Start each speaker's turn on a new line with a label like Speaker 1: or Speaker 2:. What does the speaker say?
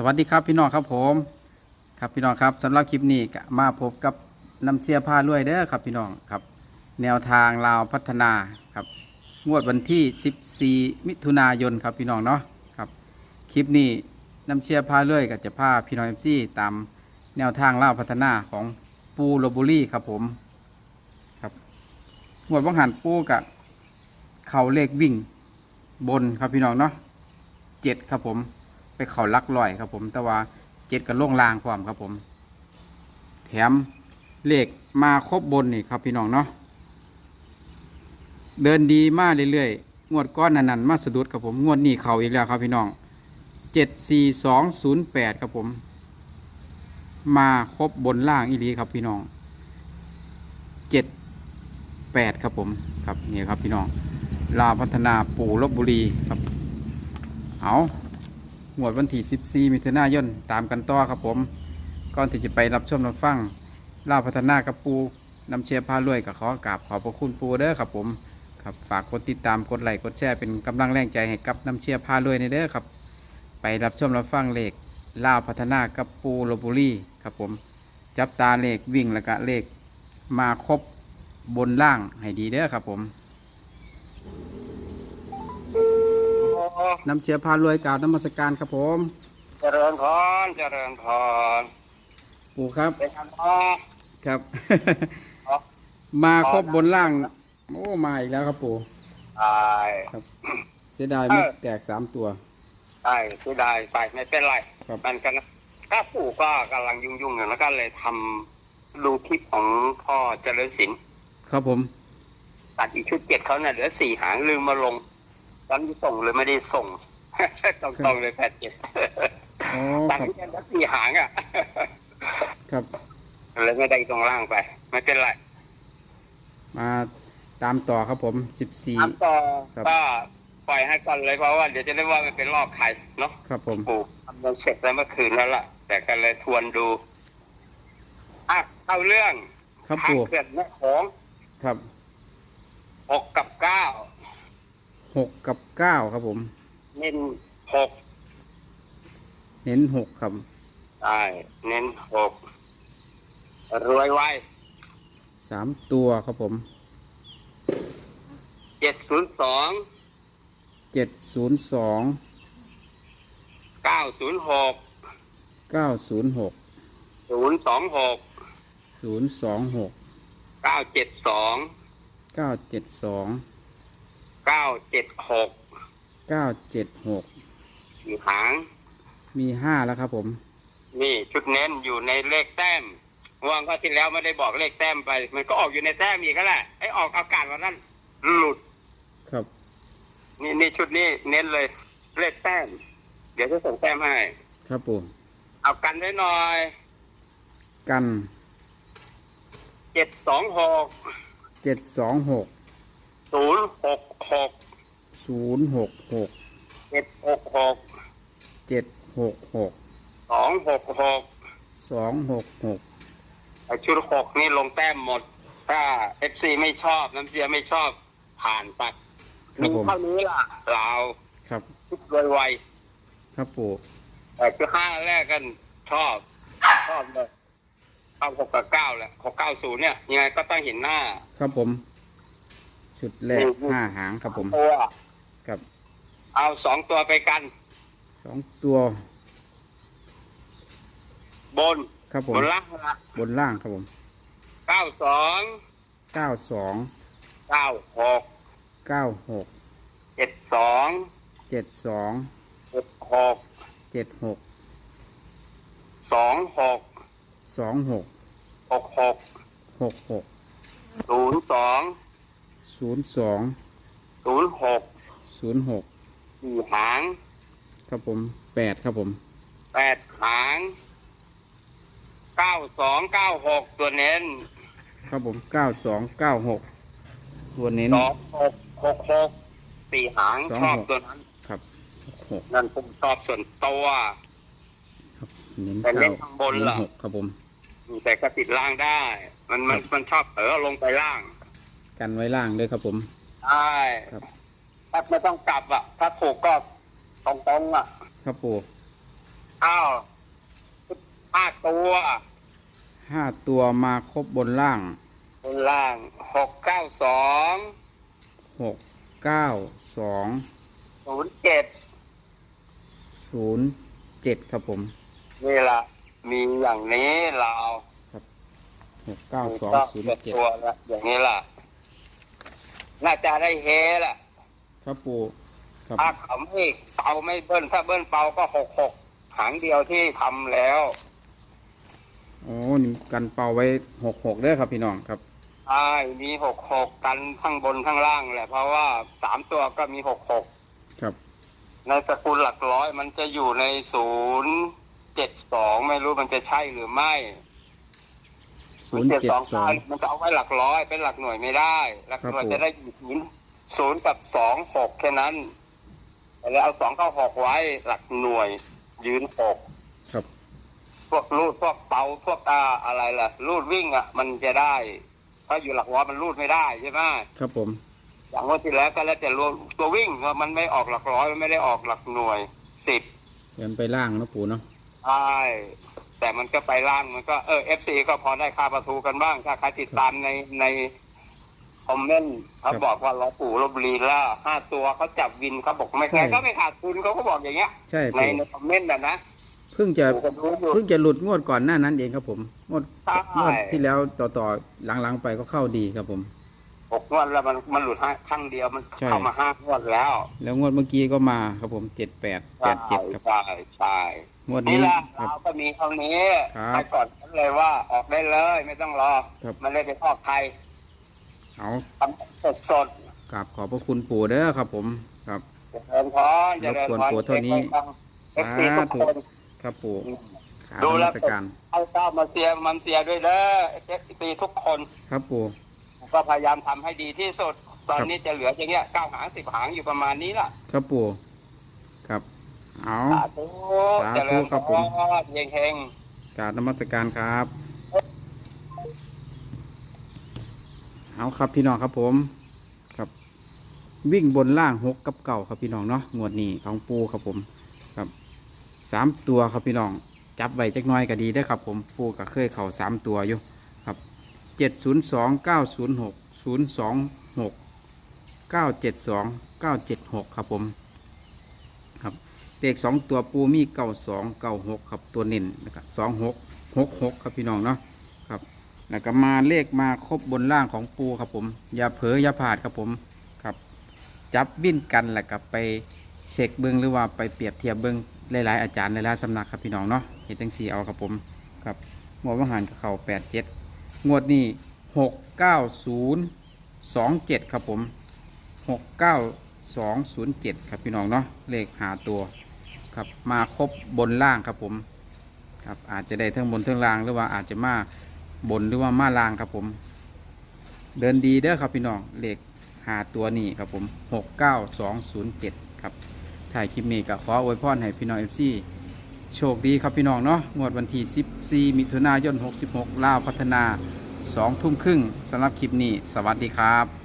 Speaker 1: สวัสดีครับพี่น้องครับผมครับพี่น้องครับสำหรับคลิปนี้มาพบกับน้ำเชียร์ผ้าลวยเด้อครับพี่น้องครับ แนวทางลาวพัฒนาครับงวดวันที่ 14 มิถุนายนครับพี่น้องเนาะครับคลิปนี้น้ำเชียร์ผ้าลวยก็จะพาพี่น้องเอฟซีตามแนวทางลาวพัฒนาของปูโรบุรีครับผมครับงวดวังหันปูกับเข่าเลขวิ่งบนครับพี่น้องเนาะเจ็ดครับผม ไปเขาลักลอยครับผม แต่ว่าเจ็ดกับล่งลางความครับผม แถมเหลขมาครบบนนี่ครับพี่น้องเนาะเดินดีมากเรื่อยๆ งวดก้อนนันๆมาสะดุดครับผม งวดนี้เขาอีกแล้วครับพี่น้องเจ็ดสี่สองศูนย์แปดครับผม มาครบบนล่างอีรีครับพี่น้องเจ็ดแปดครับผมครับนี่ครับพี่น้องลาพัฒนาปู่ลบบุรีครับเอา หมวดวันที่14มิถุนายนตามกันต่อครับผม ก่อนที่จะไปรับชมรับฟังล่าพัฒนากับปูนำเชียร์พารวยกับขอกราบขอบพระคุณปูเด้อครับผมครับฝากกดติดตามกดไลค์กดแชร์เป็นกำลังแรงใจให้กับนำเชียร์พารวยในเด้อครับ ไปรับชมรับฟังเลขล่าพัฒนากับปูโรบุรีครับผม จับตาเลขวิ่งแล้วก็เลขมาครบบนล่างให้ดีเด้อครับผม นำเชียร์พารวยกล่าวนมัสการครับผม
Speaker 2: เจริญพรเจริญพร
Speaker 1: ปูครับ
Speaker 2: เป็นกันพ่อ
Speaker 1: ครับ
Speaker 2: ครับ
Speaker 1: มาครบบนล่าง โอ้มาอีกแล้วครับปู่
Speaker 2: ใช่
Speaker 1: ครับ เสียดายไม่แตกสามตัว
Speaker 2: ใช่คือได้ไปไม่เป็นไร
Speaker 1: ครับ
Speaker 2: มันกันนะก็ปู่ก็กำลังยุ่งๆอยู่แล้วก็เลยทำดูคลิปของพ่อเจริญศิลป์
Speaker 1: ครับผม
Speaker 2: ตัดอีกชุดเจ็ดเขาเนี่ยเหลือสี่หางลืมมาลง ตอนที่ส่งเลยไม่ได้ส่ง ตรงๆเลยแปดเจ็ด
Speaker 1: อ๋อ
Speaker 2: ตัด
Speaker 1: ครับ
Speaker 2: แค่สี่หางอะ
Speaker 1: ครับ
Speaker 2: เลยไม่ได้ตรงล่างไป ไม่เป็นไร
Speaker 1: มาตามต่อครับผมสิบสี่
Speaker 2: ตามต่อ
Speaker 1: ครับ
Speaker 2: ก็ปล่อยให้ก่อนเลยเพราะว่าเดี๋ยวจะได้ว่ามันเป็นลอกไข่เนาะ
Speaker 1: ครับผม
Speaker 2: ปลูกทำเงินเสร็จแล้วเมื่อคืนแล้วล่ะ แต่ก็เลยทวนดูอะเข้าเรื่อง
Speaker 1: ครับ
Speaker 2: ทาง
Speaker 1: ปู่
Speaker 2: เขื่อนแม่ของ
Speaker 1: ครับ
Speaker 2: หกกับเก้า
Speaker 1: หกกับเก้าครับผม
Speaker 2: เน้นหก
Speaker 1: เน้นหกครับ
Speaker 2: ใช่เน้นหกรวยไว
Speaker 1: สามตัวครับผม
Speaker 2: เจ็ดศูนย์สอง
Speaker 1: เจ็ดศูนย์สอง
Speaker 2: เก้าศูนย์หก
Speaker 1: เก้าศูนย์หก
Speaker 2: ศูนย์สองหก
Speaker 1: ศูนย์สองหก
Speaker 2: เก้าเจ็ดสอง
Speaker 1: เก้าเจ็ดสอง
Speaker 2: เก้าเจ็ดหก
Speaker 1: เก้าเจ็ดหก
Speaker 2: อยู่หาง
Speaker 1: มีห้าแล้วครับผม
Speaker 2: นี่ชุดเน้นอยู่ในเลขแต้มวันก็ที่แล้วไม่ได้บอกเลขแต้มไป มันก็ออกอยู่ในแต้มอีกก็แหละไอ้ออกอากาศวันนั้น หลุด
Speaker 1: ครับ
Speaker 2: นี่นี่ชุดนี้เน้นเลย เลขแต้ม เดี๋ยวจะส่งแต้มให้
Speaker 1: ครับปู่
Speaker 2: เอากันไว้หน่อย
Speaker 1: กัน
Speaker 2: เจ็ดสองหก
Speaker 1: เจ็ดสองหก
Speaker 2: ศูนย์หกหก
Speaker 1: ศูนย์หกหก
Speaker 2: เจ็ดหกหก
Speaker 1: เจ็ดหกหก
Speaker 2: สองหกหก
Speaker 1: สองหกหก
Speaker 2: ไอ้ชุดหกนี่ลงแต้มหมด ถ้าเอฟซีไม่ชอบน้ำเสียไม่ชอบผ่านไป
Speaker 1: ครับ
Speaker 2: มี
Speaker 1: ผม
Speaker 2: เท่านี้ล่ะเรา
Speaker 1: ครับ
Speaker 2: ชุดรวยไว
Speaker 1: ครับปู่
Speaker 2: แต่คือห้าแรกกันชอบ ชอบเลยเอาหกกับเก้าแหละหกเก้าศูนย์เนี่ยยังไงก็ต้องเห็นหน้า
Speaker 1: ครับผม ชุดแรกห้าหางครับผม
Speaker 2: ตัว
Speaker 1: กับ
Speaker 2: เอาสองตัวไปกัน
Speaker 1: สองตัว
Speaker 2: บน
Speaker 1: ครับผม
Speaker 2: บนล่างละ
Speaker 1: บนล่างครับผม
Speaker 2: เก้าสอง
Speaker 1: เก้าสอง
Speaker 2: เก้าหก
Speaker 1: เก้าหก
Speaker 2: เจ็ดสอง
Speaker 1: เจ็ดสอง
Speaker 2: เจ็ดหก
Speaker 1: เจ็ดหก
Speaker 2: สองหก
Speaker 1: สองหก
Speaker 2: หกหก
Speaker 1: หกหก
Speaker 2: ศูนย์สอง
Speaker 1: ศูนย์สอง
Speaker 2: ศูนย์หก
Speaker 1: ศูนย์หก
Speaker 2: สี่หาง
Speaker 1: ครับผมแปดครับผม
Speaker 2: แปดหางเก้าสองเก้าหกตัวเน้น
Speaker 1: ครับผมเก้าสองเก้าหกตัวเน้น
Speaker 2: สองหกหกหกสี่หาง
Speaker 1: สอง
Speaker 2: ชอบ
Speaker 1: หก
Speaker 2: ตัวนั้น
Speaker 1: ครับหก
Speaker 2: นั่นผมชอบส่วนตัว
Speaker 1: ครับเน้น
Speaker 2: แต่เน้
Speaker 1: เก้าน
Speaker 2: ข้างบน
Speaker 1: เน้น
Speaker 2: เหรอ
Speaker 1: หกครับผม
Speaker 2: แต่ก็ติดล่างได้ มันมัน
Speaker 1: ครับ
Speaker 2: มันชอบเผลอลงไปล่าง
Speaker 1: กันไว้ล่างเลยครับผม
Speaker 2: ใช่
Speaker 1: ครับ
Speaker 2: ถ้าไม่ต้องกลับอะ ถ้าถูกก็ตรงๆอะ
Speaker 1: ครับปู่
Speaker 2: อ้าวห้าตัว
Speaker 1: ห้าตัวมาครบบนล่าง
Speaker 2: บนล่างหกเก้าสอง
Speaker 1: หกเก้าสอง
Speaker 2: ศูนย์เจ็ด
Speaker 1: ศูนย์เจ็ดครับผม
Speaker 2: นี่ละมีอย่างนี้เรา
Speaker 1: หกเก้าสองศูนย์เจ็ด
Speaker 2: ตัวละอย่างนี้ล่ะ น่าจะได้เฮแหละ
Speaker 1: ครับปูครับ
Speaker 2: ถ้าเขาไม่เป่าไม่เบิ้ลถ้าเบิ้ลเป่าก็หกหกหางเดียวที่ทำแล้ว
Speaker 1: โอ้นี่กันเป่าไว้หกหกเด้อครับพี่น้องครับ
Speaker 2: ใช่มีหกหกกันข้างบนข้างล่างแหละ เพราะว่าสามตัวก็มีหกหก
Speaker 1: ครับ
Speaker 2: ในสกุลหลักร้อยมันจะอยู่ในศูนย์เจ็ดสองไม่รู้มันจะใช่หรือไม่
Speaker 1: ศูนย์เจ็ดสอง
Speaker 2: มันจะเอาไว้หลักร้อยเป็นหลักหน่วยไม่ได้ หลักหน่วย
Speaker 1: ครับผม
Speaker 2: จะได้อยู่ศูนย์ศูนย์กับสองหกแค่นั้นแล้วเอาสองเข้าหกไว้หลักหน่วย ยืนหก
Speaker 1: ครับ
Speaker 2: พวกรูดพวกเปาพวกตาอะไรล่ะรูดวิ่งอะ มันจะได้ ถ้าอยู่หลักร้อยมันรูดไม่ได้ใช่ไหม
Speaker 1: ครับผม
Speaker 2: อย่างงว่าที่แล้วก็แล้วแต่รวมตัววิ่งว่ามันไม่ออกหลักร้อยมันไม่ได้ออกหลักหน่วยสิบ
Speaker 1: เดินไปล่างเนาะปูเนาะ
Speaker 2: ใช่ แต่มันก็ไปล่างมันก็เออเอฟซีก็พอได้ค่าประตูกันบ้าง ถ้าใครติดตามในในคอมเมนต์เขาบอกว่าล้อปู่ลบบุรีแล้วห้าตัวเขาจับวินเขาบอกไม่ไงก็ไม่ขาดทุนเขาก็บอกอย่างเงี้ย
Speaker 1: ใช่
Speaker 2: ใน
Speaker 1: ปู
Speaker 2: ในคอมเมนต์นะนะ
Speaker 1: เพิ่งจะ
Speaker 2: ปู่ก็รู้อยู่
Speaker 1: เพิ่งจะหลุดงวดก่อนหน้านั้นเองครับผมงวด
Speaker 2: ใช่
Speaker 1: งวดที่แล้วต่อต่อหลังๆไปก็เข้าดีครับผม
Speaker 2: หกงวดแล้วมันมันหลุดห้าครั้งเดียวมัน
Speaker 1: ใช่
Speaker 2: เข้ามาห้างวดแล้ว
Speaker 1: แล้วงวดเมื่อกี้ก็มาครับผมเจ็ดแปดแปดเจ็ดครับ
Speaker 2: ใช่ใช่
Speaker 1: งวด
Speaker 2: นี่
Speaker 1: นี้
Speaker 2: แหละ
Speaker 1: ครับ
Speaker 2: เราก็มีเท่านี้
Speaker 1: ครับ
Speaker 2: ไปก่อนนั้นเลยว่าออกได้เลย ไม่ต้องรอ
Speaker 1: ครับ
Speaker 2: มันเลยไปออกไทย
Speaker 1: เอา
Speaker 2: ทำสดสด
Speaker 1: กราบขอบพระคุณปู่เด้อครับ ผมครับ
Speaker 2: ๆเจริญพรเจริญพร
Speaker 1: รบกวนปู่เท่านี้
Speaker 2: เอฟซีทุกคน
Speaker 1: ครับปู่ขา
Speaker 2: ดู
Speaker 1: น
Speaker 2: แล
Speaker 1: มัสการ
Speaker 2: เอาเต้ามาเสียมันเสียด้วยเด้อเอฟซีทุกคน
Speaker 1: ครับปู่
Speaker 2: ก็พยายามทำให้ดีที่สุด ตอนนี้จะเหลืออย่างเงี้ยเก้าหางสิบหางอยู่ประมาณนี้ล่ะ
Speaker 1: ครับปู่ครับ เอา
Speaker 2: สาธุ
Speaker 1: สาธุ
Speaker 2: เจริญ
Speaker 1: ครับ
Speaker 2: พ
Speaker 1: ผม
Speaker 2: รเฮงเฮง
Speaker 1: กราบนมัสการครับ เอาครับพี่น้องครับผม ครับ วิ่งบนล่างหกกับเก่าครับพี่น้องเนาะ งวดนี้ของปูครับผม ครับสามตัวครับพี่น้อง จับไว้จักหน้อยก็ดีได้อครับผม ปูก็เคยเข่าสามตัวอยู่ ครับเจ็ดศูนย์สองเก้าศูนย์หกศูนย์สองหกเก้าเจ็ดสองเก้าเจ็ดหกครับผมครับ เลขสองตัวปูมีเก้าสองเก้าหกครับตัวเน้นนะครับสองหกหกหกครับพี่น้องเนาะครับแล้วก็มาเลขมาครบบนล่างของปูครับผม อย่าเผลออย่าพลาดครับผมครับ จับวิ่นกันแหละกับไปเช็คเบิ้งหรือว่าไปเปรียบเทียบเบิ้งหลาย ๆ อาจารย์หลายๆสำนักครับพี่น้องเนาะเห็นตั้งสี่เอาครับผมครับงวดว่างหันกับเขาแปดเจ็ดงวดนี้หกเก้าศูนย์สองเจ็ดครับผมหกเก้าสองศูนย์เจ็ดครับพี่น้องเนาะเลขหาตัว ครับมาครบบนล่างครับผมครับอาจจะได้ทั้งบนทั้งล่างหรือว่าอาจจะมาบนหรือว่ามาล่างครับผม เดินดีเด้อครับพี่น้องเลขหาตัวนี้ครับผม69207ครับถ่ายคลิปนี้ก็ขออวยพรให้พี่น้องเอฟซีโชคดีครับพี่น้องเนาะงวดวันที่ 14 มิถุนายน 66ลาวพัฒนา 2 ทุ่มครึ่งสำหรับคลิปนี้ สวัสดีครับ